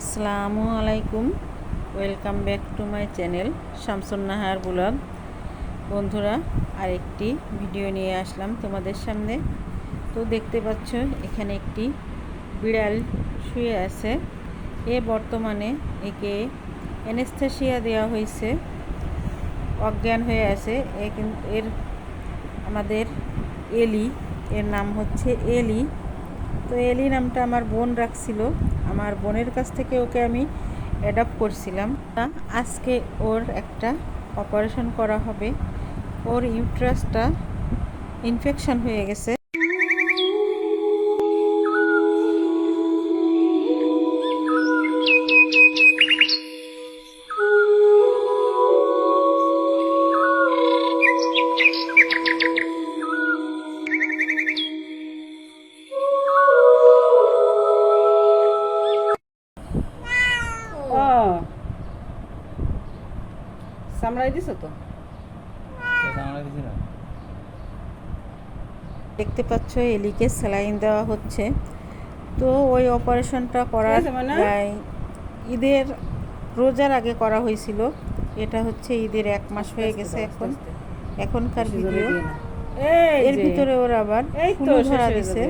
আসসালামু আলাইকুম। Welcome back to my channel Shamsun Nahar blog বন্ধুরা, আরেকটি ভিডিও নিয়ে আসলাম তোমাদের সামনে। তো দেখতে পাচ্ছ, এখানে একটি বিড়াল শুয়ে আছে। এ বর্তমানে একে এনেস্থেশিয়া দেওয়া হয়েছে। অজ্ঞান হয়ে আছে। এ এর আমাদের এলি এর নাম হচ্ছে এলি তো এলি নামটা আমার বোন রাখছিল। আমার বোনের কাছ থেকে ওকে আমি অ্যাডাপ্ট করছিলাম। আজকে ওর একটা অপারেশন করা হবে। ওর ইউট্রাসটা ইনফেকশন হয়ে গেছে। দিছো তো? দেখতে পাচ্ছ এলিকে স্যালাইন দেওয়া হচ্ছে। তো ওই অপারেশনটা করার মানে? প্রায় ঈদের রোজার আগে করা হয়েছিল। এটা হচ্ছে ঈদের এক মাস হয়ে গেছে এখন। এখনকার ভিডিও। এর ভিতরে ওর আবার ফুলো ধরা দিছে।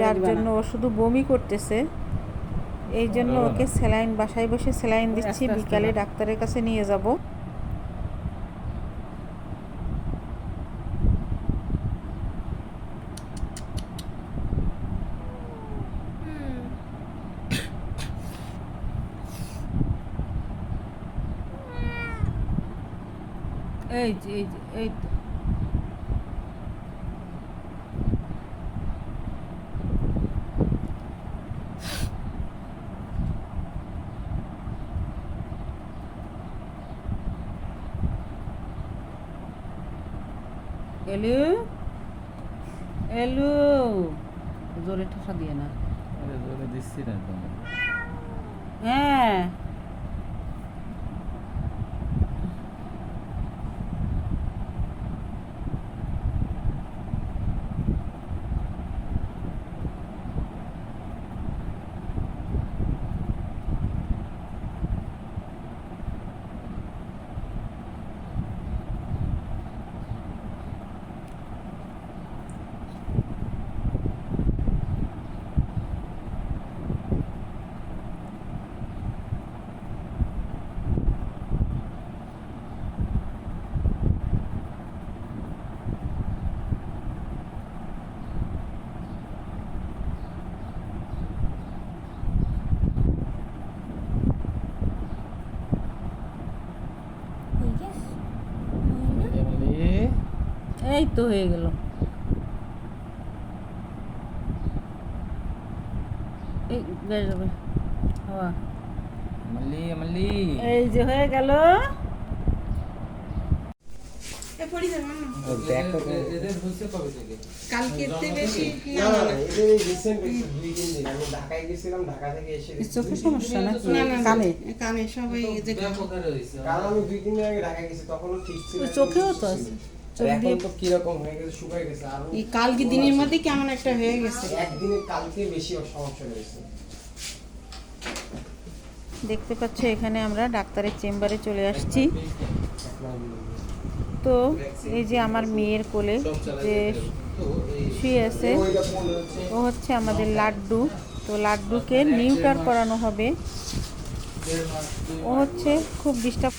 যার জন্য ও শুধু বমি করতেছে। এই জন্য ওকে। স্যালাইন বাসায় বসে স্যালাইন দিচ্ছি। বিকালে ডাক্তারের কাছে নিয়ে যাব। এই যে এই যে এই তো। এলু? এলু? জোরে ঠোসা দিয়ে না। জোরে দিচ্ছি না হ্যাঁ। এই তো হয়ে গেল। এই যে হয়ে গেল। সমস্যা না কানে? কানে সবাই চোখেও তো আছে। চোখ আর এখন দিয়ে- তো কীরকম হয়ে গেছে শুকায় গেছে আর এই কালকে দিনের মধ্যে কেমন একটা হয়ে গেছে? একদিনে কালকে বেশি সমস্যা হয়েছে দেখতে পাচ্ছ এখানে আমরা ডাক্তারের চেম্বারে চলে আসছি। তো এই যে আমার মেয়ের কোলে যে শুয়ে আছে ও হচ্ছে আমাদের লাড্ডু। তো লাড্ডুকে নিউটার করানো হবে। ও হচ্ছে খুব ডিস্টার্ব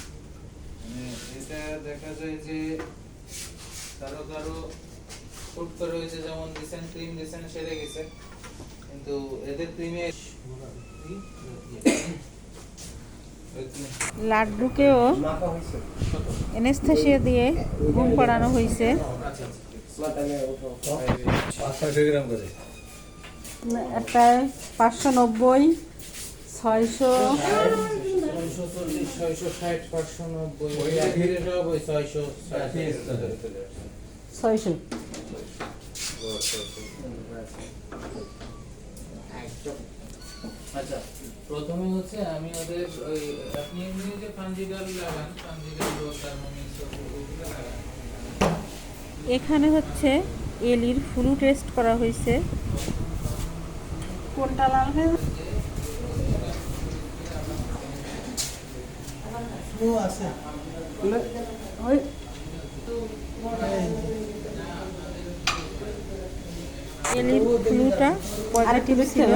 মানে দেখা যায় যে কারও কারও ফুট করে হয়েছে যেমন রিসেন্ট ক্রিম রিসেন্ট সেরে গেছে। কিন্তু এদের ক্রিমে লাড্ডুকেও এনেস্থেশিয়া দিয়ে ঘুম পাড়ানো হয়েছে একটা পাঁচশো নব্বই ছয়শো ছয়শো ষাট পাঁচশো নব্বই ছয়শো ছয়শো আচ্ছা প্রথমে হচ্ছে আমি ওদের ওই আপনি এমনি যে পাঞ্জিডাল লাগান পাঞ্জিডাল থার্মোমিক্স লাগান। এখানে হচ্ছে এলির ফ্লু টেস্ট করা হয়েছে। কোনটা লাল হয়ে ওই এলির ফ্লুটা পজিটিভ ছিল।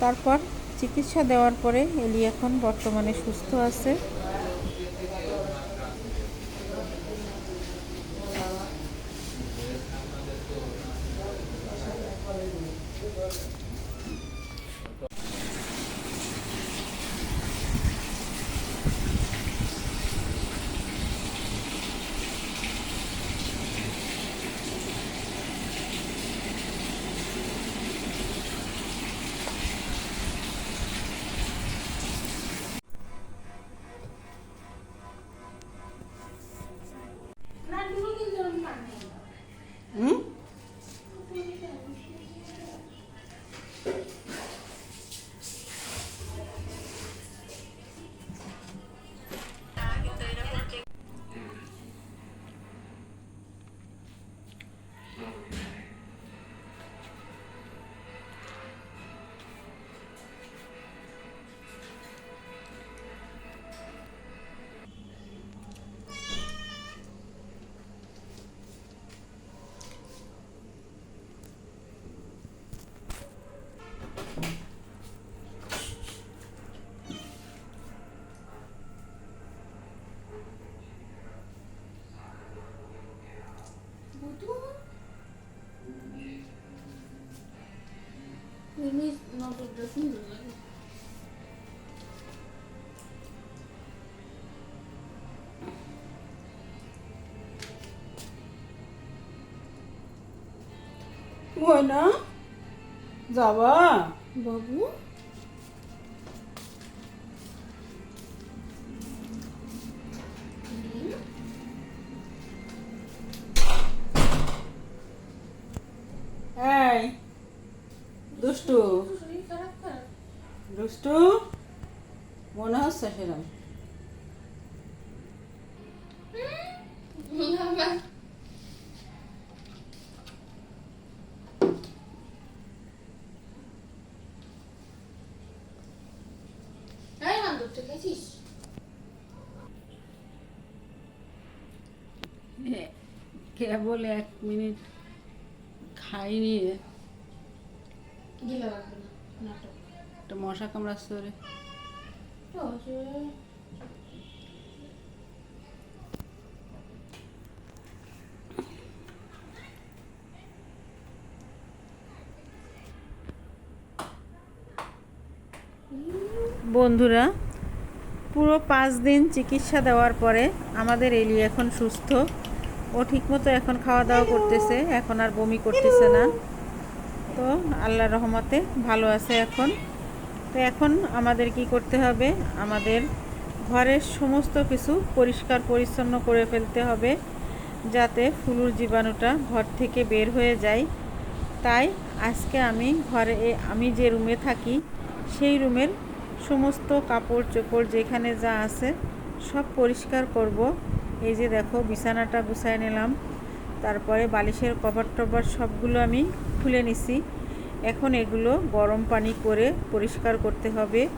তারপর চিকিৎসা দেওয়ার পরে এলি এখন বর্তমানে সুস্থ আছে। ওই যাবা? বাবু? এই দুষ্টু। দুষ্টু মনে হচ্ছে সেরকম কেবল এক মিনিট খাইনি। একটা মশা কামড়াচ্ছে ওরে। বন্ধুরা, পুরো পাঁচ দিন চিকিৎসা দেওয়ার পরে আমাদের এলি এখন সুস্থ। ও ঠিকমতো এখন খাওয়া দাওয়া করতেছে, এখন আর বমি করতেছে না। তো আল্লাহ রহমতে ভালো আছে এখন। তো এখন আমাদের কি করতে হবে? আমাদের ঘরের সমস্ত কিছু পরিষ্কার পরিচ্ছন্ন করে ফেলতে হবে যাতে ফুলুর জীবাণুটা ঘর থেকে বের হয়ে যায়। তাই আজকে আমি ঘরে, আমি যে রুমে থাকি সেই রুমের সমস্ত কাপড় চোপড় যেখানে যা আছে সব পরিষ্কার করব। এই যে দেখো, বিছানাটা গুছায় নিলাম। তারপরে বালিশের কভার টভার সবগুলো আমি খুলে নিছি। এখন এগুলো গরম পানি করে পরিষ্কার করতে হবে।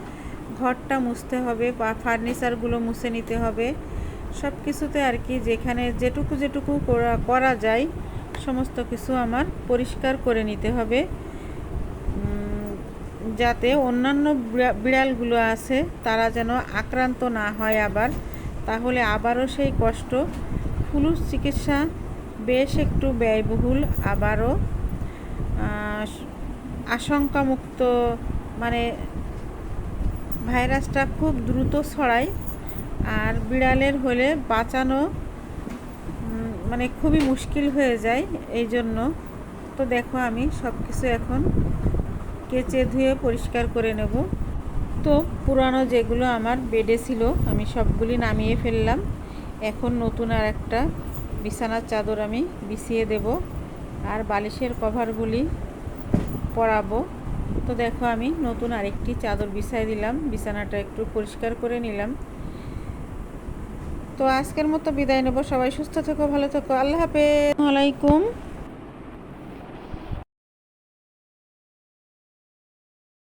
ঘরটা মুছতে হবে বা ফার্নিচারগুলো মুছে নিতে হবে। সব কিছুতে আর কি যেখানে যেটুকু যেটুকু করা করা যায়, সমস্ত কিছু আমার পরিষ্কার করে নিতে হবে। যাতে অন্যান্য বিড়া- বিড়ালগুলো আছে, তারা যেন আক্রান্ত না হয় আবার। তাহলে আবারও সেই কষ্ট। ফুলুর চিকিৎসা বেশ একটু ব্যয়বহুল, আবারও আশঙ্কামুক্ত মানে ভাইরাসটা খুব দ্রুত ছড়ায় আর বিড়ালের হলে বাঁচানো মানে খুবই মুশকিল হয়ে যায় এই জন্য। তো দেখো আমি সব কিছু এখন কেচে ধুয়ে পরিষ্কার করে নেব। তো পুরানো যেগুলো আমার বেডে ছিল, আমি সবগুলি নামিয়ে ফেললাম। এখন নতুন আর একটা বিছানার চাদর আমি বিছিয়ে দেব। আর বালিশের কভারগুলি পরাবো। তো দেখো আমি নতুন আরেকটি চাদর বিছাই দিলাম। বিছানাটা একটু পরিষ্কার করে নিলাম। তো আজকের মতো বিদায় নেব। সবাই সুস্থ থেকো, ভালো থেকো। আল্লাহ হাফেজ। আলাইকুম।